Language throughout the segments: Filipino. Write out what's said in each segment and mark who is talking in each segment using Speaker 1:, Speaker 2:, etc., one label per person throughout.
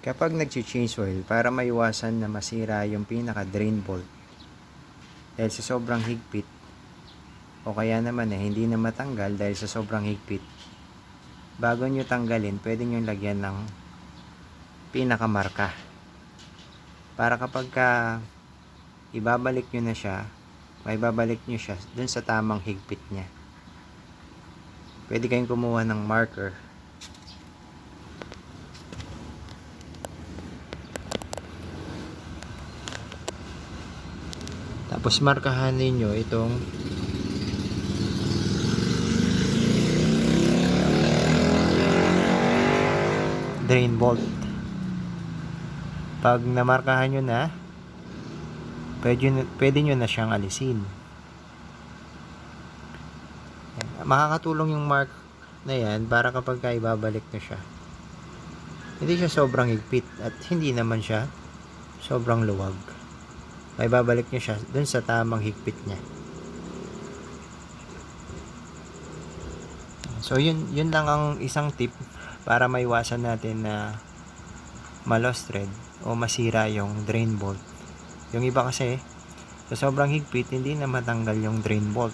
Speaker 1: Kapag nag-change oil, para maiwasan na masira yung pinaka drain bolt, dahil sa sobrang higpit, o kaya naman eh, hindi na matanggal dahil sa sobrang higpit, bago nyo tanggalin, pwede nyo lagyan ng pinakamarka. Para kapag ka ibabalik nyo na siya, may babalik nyo siya dun sa tamang higpit niya. Pwede kayong kumuha ng marker Tapos markahan ninyo itong drain bolt. Pag namarkahan nyo na, pwede, pwede nyo na siyang alisin. Makakatulong yung mark na yan para kapag ka ibabalik nyo siya. Hindi siya sobrang higpit at hindi naman siya sobrang luwag may babalik nyo siya dun sa tamang higpit niya. So yun, yun lang ang isang tip para maiwasan natin na malos thread o masira yung drain bolt. Yung iba kasi sa sobrang higpit hindi na matanggal yung drain bolt.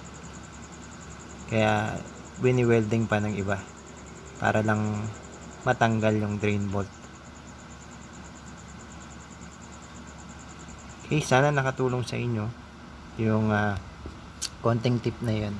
Speaker 1: Kaya wini-welding pa ng iba para lang matanggal yung drain bolt. Okay, sana nakatulong sa inyo yung ah, konting tip na yun.